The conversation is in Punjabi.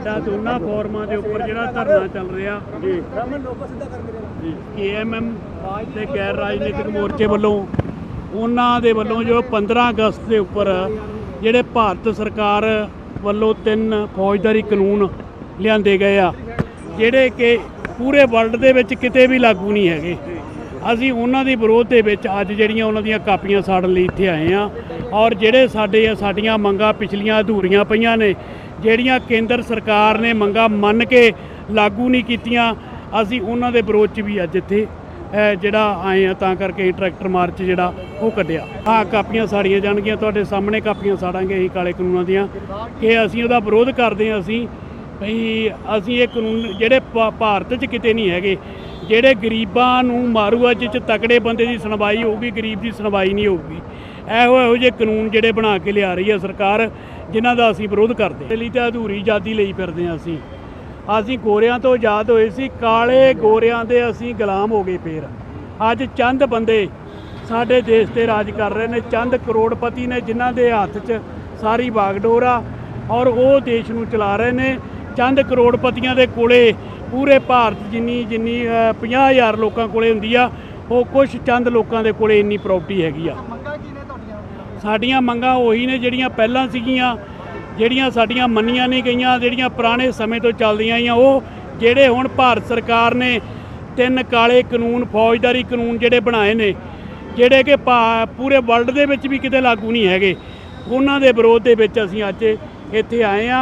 ਉਹਨਾਂ ਫੋਰਮਾਂ ਦੇ ਉੱਪਰ ਜਿਹੜਾ ਧਰਨਾ ਚੱਲ ਰਿਹਾ ਜੀ। ਕੇਐਮਐਮ ਤੇ ਗੈਰ ਰਾਜਨੀਤਿਕ ਮੋਰਚੇ ਵੱਲੋਂ ਉਹਨਾਂ ਦੇ ਵੱਲੋਂ ਜੋ 15 ਅਗਸਤ ਦੇ ਉੱਪਰ ਜਿਹੜੇ ਭਾਰਤ ਸਰਕਾਰ ਵੱਲੋਂ ਤਿੰਨ ਫੌਜਦਾਰੀ ਕਾਨੂੰਨ ਲਿਆਂਦੇ ਗਏ ਆ ਜਿਹੜੇ ਕਿ ਪੂਰੇ ਵਰਲਡ ਦੇ ਵਿੱਚ ਕਿਤੇ ਵੀ ਲਾਗੂ ਨਹੀਂ ਹੈਗੇ। ਅਸੀਂ ਉਹਨਾਂ ਦੇ ਵਿਰੋਧ ਦੇ ਵਿੱਚ ਅੱਜ ਜਿਹੜੀਆਂ ਉਹਨਾਂ ਦੀਆਂ ਕਾਪੀਆਂ ਸਾੜਨ ਲਈ ਇੱਥੇ ਆਏ ਆ ਔਰ ਜਿਹੜੇ ਸਾਡੇ ਸਾਡੀਆਂ ਮੰਗਾਂ ਪਿਛਲੀਆਂ ਅਧੂਰੀਆਂ ਪਈਆਂ ਨੇ ਜਿਹੜੀਆਂ ਕੇਂਦਰ ਸਰਕਾਰ ਨੇ ਮੰਗਾਂ ਮੰਨ ਕੇ ਲਾਗੂ ਨਹੀਂ ਕੀਤੀਆਂ, ਅਸੀਂ ਉਹਨਾਂ ਦੇ ਵਿਰੋਧ 'ਚ ਵੀ ਅੱਜ ਇੱਥੇ ਜਿਹੜਾ ਆਏ ਆ, ਤਾਂ ਕਰਕੇ ਟਰੈਕਟਰ ਮਾਰਚ ਜਿਹੜਾ ਉਹ ਕੱਢਿਆ। ਆਹ ਕਾਪੀਆਂ ਸਾੜੀਆਂ ਜਾਣਗੀਆਂ, ਤੁਹਾਡੇ ਸਾਹਮਣੇ ਕਾਪੀਆਂ ਸਾੜਾਂਗੇ ਅਸੀਂ ਕਾਲੇ ਕਾਨੂੰਨਾਂ ਦੀਆਂ, ਕਿ ਅਸੀਂ ਉਹਦਾ ਵਿਰੋਧ ਕਰਦੇ ਹਾਂ ਅਸੀਂ ਭਈ ਅਸੀਂ ਇਹ ਕਾਨੂੰਨ ਜਿਹੜੇ ਭਾ- ਭਾਰਤ 'ਚ ਕਿਤੇ ਨਹੀਂ ਹੈਗੇ, ਜਿਹੜੇ ਗਰੀਬਾਂ ਨੂੰ ਮਾਰੂ ਅੱਜ 'ਚ ਤਕੜੇ ਬੰਦੇ ਦੀ ਸੁਣਵਾਈ ਹੋਊਗੀ, ਗਰੀਬ ਦੀ ਸੁਣਵਾਈ ਨਹੀਂ ਹੋਊਗੀ। ਇਹੋ ਇਹੋ ਜਿਹੇ ਕਾਨੂੰਨ ਜਿਹੜੇ ਬਣਾ ਕੇ ਲਿਆ ਰਹੀ ਹੈ ਸਰਕਾਰ ਜਿਨ੍ਹਾਂ ਦਾ ਅਸੀਂ ਵਿਰੋਧ ਕਰਦੇ। ਹਾਂ। ਇਸ ਲਈ ਤਾਂ ਅਧੂਰੀ ਆਜ਼ਾਦੀ ਲਈ ਫਿਰਦੇ ਹਾਂ ਅਸੀਂ। ਅਸੀਂ ਗੋਰਿਆਂ ਤੋਂ ਆਜ਼ਾਦ ਹੋਏ ਸੀ ਕਾਲੇ ਗੋਰਿਆਂ ਦੇ ਅਸੀਂ ਗੁਲਾਮ ਹੋ ਗਏ ਫੇਰ। ਅੱਜ ਚੰਦ ਬੰਦੇ ਸਾਡੇ ਦੇਸ਼ ਤੇ ਰਾਜ ਕਰ ਰਹੇ ਨੇ ਚੰਦ ਕਰੋੜਪਤੀ ਨੇ ਜਿਨ੍ਹਾਂ ਦੇ ਹੱਥ 'ਚ ਸਾਰੀ ਬਾਗਡੋਰ ਆ ਔਰ ਉਹ ਦੇਸ਼ ਨੂੰ ਚਲਾ ਰਹੇ ਨੇ। ਚੰਦ ਕਰੋੜਪਤੀਆਂ ਦੇ ਕੋਲੇ ਪੂਰੇ ਭਾਰਤ ਜਿੰਨੀ ਜਿੰਨੀ ਅ, 50000 ਲੋਕਾਂ ਕੋਲੇ ਹੁੰਦੀ ਆ ਉਹ ਕੁਝ ਚੰਦ ਲੋਕਾਂ ਦੇ ਕੋਲੇ ਇੰਨੀ ਪ੍ਰਾਪਰਟੀ ਹੈਗੀ ਆ। ਸਾਡੀਆਂ ਮੰਗਾਂ ਉਹੀ ਨੇ ਜਿਹੜੀਆਂ ਪਹਿਲਾਂ ਸੀਗੀਆਂ, ਜਿਹੜੀਆਂ ਸਾਡੀਆਂ ਮੰਨੀਆਂ ਨਹੀਂ ਗਈਆਂ, ਜਿਹੜੀਆਂ ਪੁਰਾਣੇ ਸਮੇਂ ਤੋਂ ਚੱਲਦੀਆਂ ਆਈਆਂ। ਉਹ ਜਿਹੜੇ ਹੁਣ ਭਾਰਤ ਸਰਕਾਰ ਨੇ ਤਿੰਨ ਕਾਲੇ ਕਾਨੂੰਨ, ਫੌਜਦਾਰੀ ਕਾਨੂੰਨ ਜਿਹੜੇ ਬਣਾਏ ਨੇ, ਜਿਹੜੇ ਕਿ ਭਾ- ਪੂਰੇ ਵਰਲਡ ਦੇ ਵਿੱਚ ਵੀ ਕਿਤੇ ਲਾਗੂ ਨਹੀਂ ਹੈਗੇ, ਉਹਨਾਂ ਦੇ ਵਿਰੋਧ ਦੇ ਵਿੱਚ ਅਸੀਂ ਅੱਜ ਇੱਥੇ ਆਏ ਆ